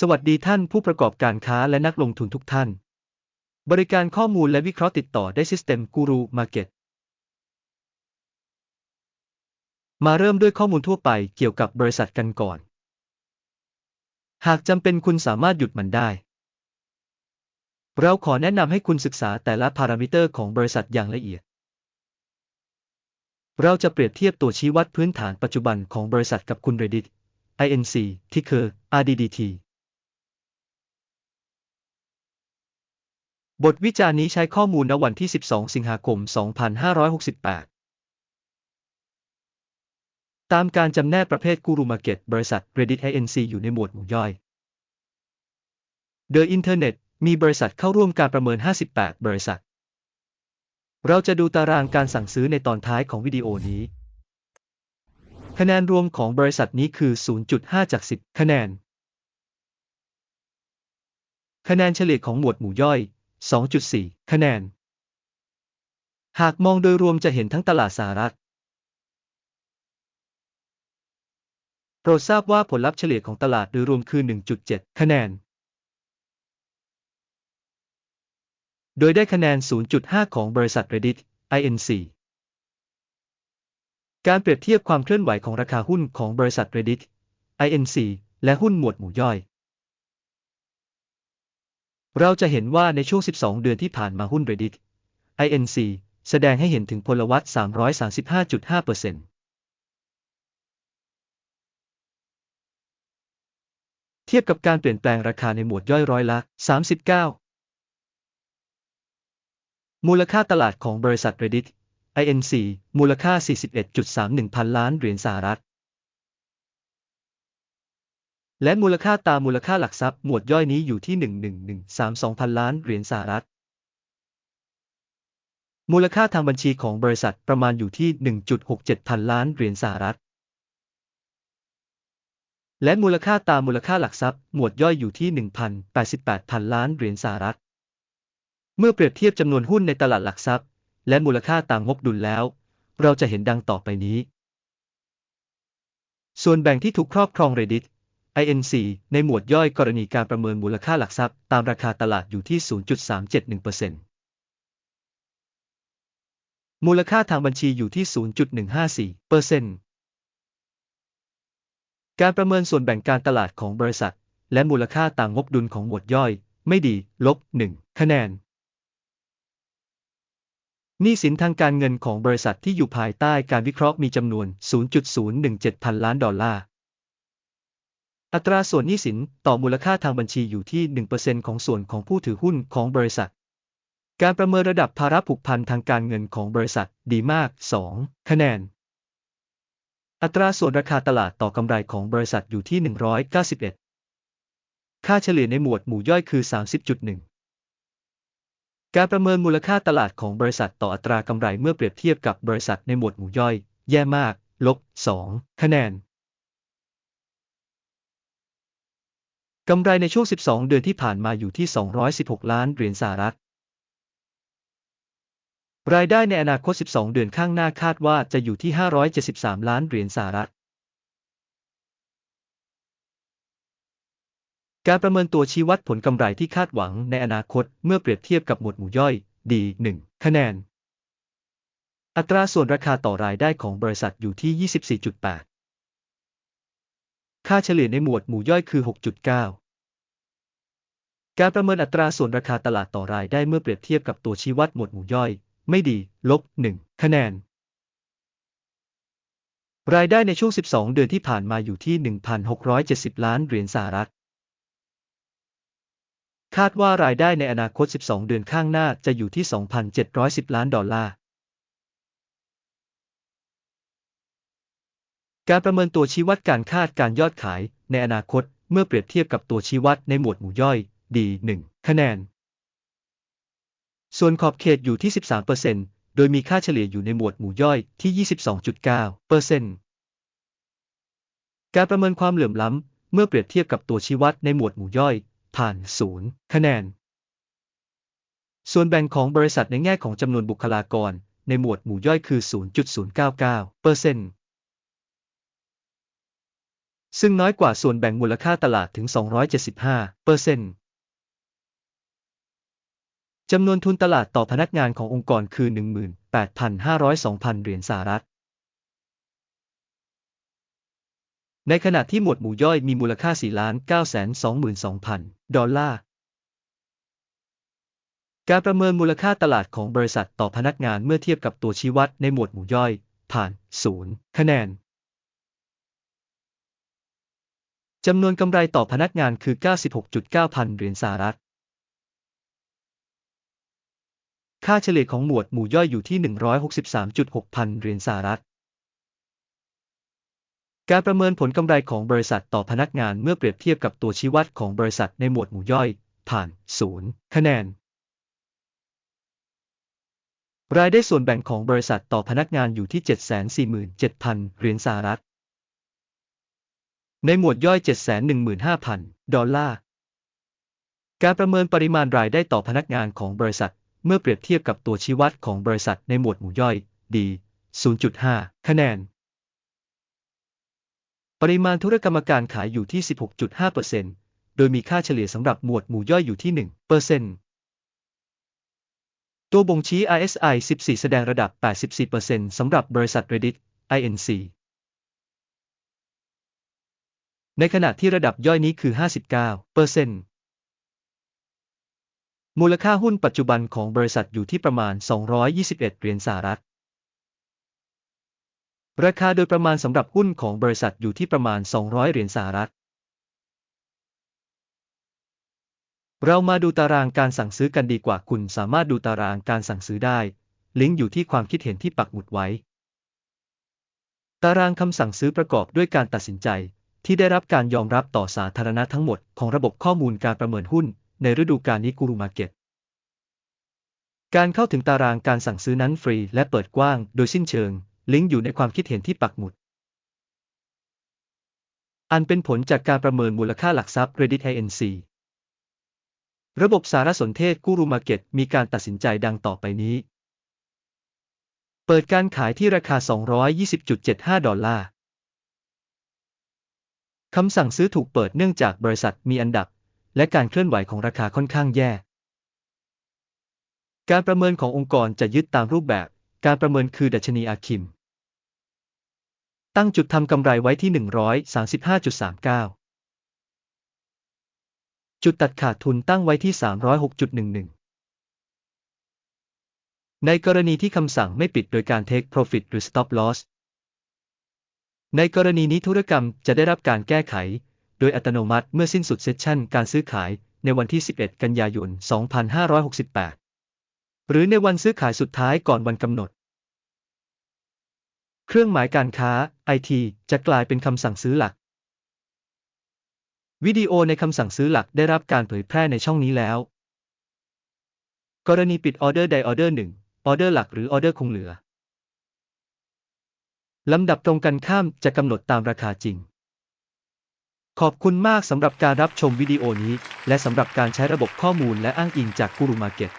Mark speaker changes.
Speaker 1: สวัสดีท่านผู้ประกอบการค้าและนักลงทุนทุกท่าน บริการข้อมูลและวิเคราะห์ติดต่อได้ System Guru Market มาเริ่มด้วยข้อมูลทั่วไปเกี่ยวกับบริษัทกันก่อน หากจำเป็นคุณสามารถหยุดมันได้ เราขอแนะนำให้คุณศึกษาแต่ละพารามิเตอร์ของบริษัทอย่างละเอียด เราจะเปรียบเทียบตัวชี้วัดพื้นฐานปัจจุบันของบริษัทกับคุณ Reddit INC ที่คือ RDDT บทวิจารณ์นี้ใช้ข้อมูลณวันที่ 12 สิงหาคม 2568 ตามการจำแนกประเภทกูรูมาเก็ตบริษัท Reddit INC อยู่ในหมวดหมู่ย่อย The Internet มีบริษัทเข้าร่วมการประเมิน 58 บริษัท เราจะดูตารางการสั่งซื้อในตอนท้ายของวิดีโอนี้ คะแนนรวมของบริษัทนี้คือ 0.5 จาก 10 คะแนน คะแนนเฉลี่ยของหมวดหมู่ย่อย 2.4 คะแนน หากมองโดยรวมจะเห็นทั้งตลาดสหรัฐ โปรดทราบว่าผลลัพธ์เฉลี่ยของตลาดโดยรวมคือ 1.7 คะแนน โดยได้คะแนน 0.5 ของบริษัท Reddit INC การเปรียบเทียบความเคลื่อนไหวของราคาหุ้นของบริษัท Reddit INC และหุ้นหมวดหมู่ย่อย เราจะเห็นว่าในช่วง 12 เดือนที่ผ่านมาหุ้น Reddit INC แสดงให้เห็นถึงพลวัต335.5%เทียบกับการเปลี่ยนแปลงราคาในหมวดย่อยร้อยละ 39 มูลค่าตลาดของบริษัท Reddit INC มูลค่า 41.31 พันล้านเหรียญสหรัฐ และมูลค่าตามมูลค่าหลักทรัพย์หมวดย่อยนี้อยู่ที่ 11132พันล้านเหรียญสหรัฐ มูลค่าทางบัญชีของบริษัทประมาณอยู่ที่ 1.67พันล้านเหรียญสหรัฐ และมูลค่าตามมูลค่าหลักทรัพย์หมวดย่อยอยู่ที่ 1,088พันล้านเหรียญสหรัฐ เมื่อเปรียบเทียบจำนวนหุ้นในตลาดหลักทรัพย์ และมูลค่าต่างงบดุลแล้ว เราจะเห็นดังต่อไปนี้ ส่วนแบ่งที่ถูกครอบครอง Reddit INC ในหมวดย่อยกรณีการประเมินมูลค่าหลักทรัพย์ตามราคาตลาดอยู่ที่ 0.371%มูลค่าทางบัญชีอยู่ที่ 0.154%การประเมินส่วนแบ่งการตลาดของบริษัท และมูลค่าต่างงบดุลของหมวดย่อย ไม่ดี ลบ 1 คะแนนหนี้สินทางการเงินของบริษัทที่อยู่ภายใต้การวิเคราะห์มีจำนวน 0.017 พันล้านดอลลาร์ อัตราส่วนหนี้สินต่อมูลค่าทางบัญชีอยู่ที่ 1%ของส่วนของผู้ถือหุ้นของบริษัท การประเมินระดับภาระผูกพันทางการเงินของบริษัทดีมาก 2 คะแนน อัตราส่วนราคาตลาดต่อกำไรของบริษัทอยู่ที่ 191 ค่าเฉลี่ยในหมวดหมู่ย่อยคือ 30.1การประเมินมูลค่าตลาดของบริษัทต่ออัตรากำไรเมื่อเปรียบเทียบกับบริษัทในหมวดหมู่ย่อย แย่มาก ลบ 2 คะแนน กำไรในช่วง 12 เดือนที่ผ่านมาอยู่ที่ 216 ล้านเหรียญสหรัฐ รายได้ในอนาคต 12 เดือนข้างหน้าคาดว่าจะอยู่ที่ 573 ล้านเหรียญสหรัฐ การประเมินตัวชี้วัดผลกำไรที่คาดหวังในอนาคตเมื่อเปรียบเทียบกับหมวดหมู่ย่อยดี1คะแนน อัตราส่วนราคาต่อรายได้ของบริษัทอยู่ที่ 24.8 ค่าเฉลี่ยในหมวดหมู่ย่อยคือ 6.9 การประเมินอัตราส่วนราคาตลาดต่อรายได้เมื่อเปรียบเทียบกับตัวชี้วัดหมวดหมู่ย่อย ไม่ดี ลบ 1 คะแนน รายได้ในช่วง 12 เดือนที่ผ่านมาอยู่ที่ 1,670 ล้านเหรียญสหรัฐ คาดว่ารายได้ในอนาคต 12 เดือนข้างหน้าจะอยู่ที่ 2,710 ล้านดอลลาร์ การประเมินตัวชี้วัดการคาดการยอดขายในอนาคตเมื่อเปรียบเทียบกับตัวชี้วัดในหมวดหมู่ย่อยดี1คะแนน ส่วนขอบเขตอยู่ที่ 13%โดยมีค่าเฉลี่ยอยู่ในหมวดหมู่ย่อยที่ 22.9%การประเมินความเหลื่อมล้ำเมื่อเปรียบเทียบกับตัวชี้วัดในหมวดหมู่ย่อย ผ่าน 0 คะแนน ส่วนแบ่งของบริษัทในแง่ของจำนวนบุคลากรในหมวดหมู่ย่อยคือ 0.099% ซึ่งน้อยกว่าส่วนแบ่งมูลค่าตลาดถึง 275เปอร์เซ็นต์จำนวนทุนตลาดต่อพนักงานขององค์กรคือ 18,502,000 เหรียญสหรัฐ ในขณะที่หมวดหมู่ย่อยมีมูลค่า 4,922,000 ดอลลาร์ การประเมินมูลค่าตลาดของบริษัทต่อพนักงานเมื่อเทียบกับตัวชี้วัดในหมวดหมู่ย่อย ผ่าน 0 คะแนน จำนวนกำไรต่อพนักงานคือ 96.9 พันเหรียญสหรัฐ ค่าเฉลี่ยของหมวดหมู่ย่อยอยู่ที่ 163.6 พันเหรียญสหรัฐ การประเมินผลกำไรของบริษัทต่อพนักงานเมื่อเปรียบเทียบกับตัวชี้วัดของบริษัทในหมวดหมู่ย่อย ผ่าน 0 คะแนน รายได้ส่วนแบ่งของบริษัทต่อพนักงานอยู่ที่ 747,000 เหรียญสหรัฐ ในหมวดย่อย 715,000 ดอลลาร์ การประเมินปริมาณรายได้ต่อพนักงานของบริษัท เมื่อเปรียบเทียบกับตัวชี้วัดของบริษัทในหมวดหมู่ย่อย D 0.5 คะแนน ปริมาณธุรกรรมการขายอยู่ที่ 16.5%โดยมีค่าเฉลี่ยสำหรับหมวดหมู่ย่อยอยู่ที่ 1%ตัวบ่งชี้ RSI 14 แสดงระดับ 84%สำหรับบริษัท Reddit Inc. ในขณะที่ระดับย่อยนี้คือ 59%มูลค่าหุ้นปัจจุบันของบริษัทอยู่ที่ประมาณ 221 เหรียญสหรัฐ ราคาโดยประมาณสำหรับหุ้นของบริษัทอยู่ที่ประมาณ 200 เหรียญสหรัฐ เรามาดูตารางการสั่งซื้อกันดีกว่าคุณสามารถดูตารางการสั่งซื้อได้ ลิงก์อยู่ที่ความคิดเห็นที่ปักหมุดไว้ ตารางคำสั่งซื้อประกอบด้วยการตัดสินใจ ที่ได้รับการยอมรับต่อสาธารณะทั้งหมดของระบบข้อมูลการประเมินหุ้น ในฤดูกาลนี้กูรูมาเก็ตการเข้าถึงตารางการสั่งซื้อนั้นฟรีและเปิดกว้างโดยสิ้นเชิง ลิงก์อยู่ในความคิดเห็นที่ปักหมุด อันเป็นผลจากการประเมินมูลค่าหลักทรัพย์ Reddit Inc. ระบบสารสนเทศกูรูมาเก็ตมีการตัดสินใจดังต่อไปนี้ เปิดการขายที่ราคา 220.75 ดอลลาร์ คำสั่งซื้อถูกเปิดเนื่องจากบริษัทมีอันดับ และการเคลื่อนไหวของราคาค่อนข้างแย่ การประเมินขององค์กรจะยึดตามรูปแบบ การประเมินคือดัชนีอาคิม ตั้งจุดทำกำไรไว้ที่ 135.39 จุดตัดขาดทุนตั้งไว้ที่ 306.11 ในกรณีที่คำสั่งไม่ปิดโดยการ take profit หรือ stop loss ในกรณีนี้ธุรกรรมจะได้รับการแก้ไข โดยอัตโนมัติเมื่อสิ้นสุดเซสชันการซื้อขายในวันที่ 11 กันยายน 2568 หรือในวันซื้อขายสุดท้ายก่อนวันกำหนด เครื่องหมายการค้า IT จะกลายเป็นคำสั่งซื้อหลัก วิดีโอในคำสั่งซื้อหลักได้รับการเผยแพร่ในช่องนี้แล้ว กรณีปิดออเดอร์ใดออเดอร์หนึ่งออเดอร์หลักหรือออเดอร์คงเหลือ ลำดับตรงกันข้ามจะกำหนดตามราคาจริง ขอบคุณมากสำหรับการรับชมวิดีโอนี้ และสำหรับการใช้ระบบข้อมูลและอ้างอิงจากกูรูมาเก็ต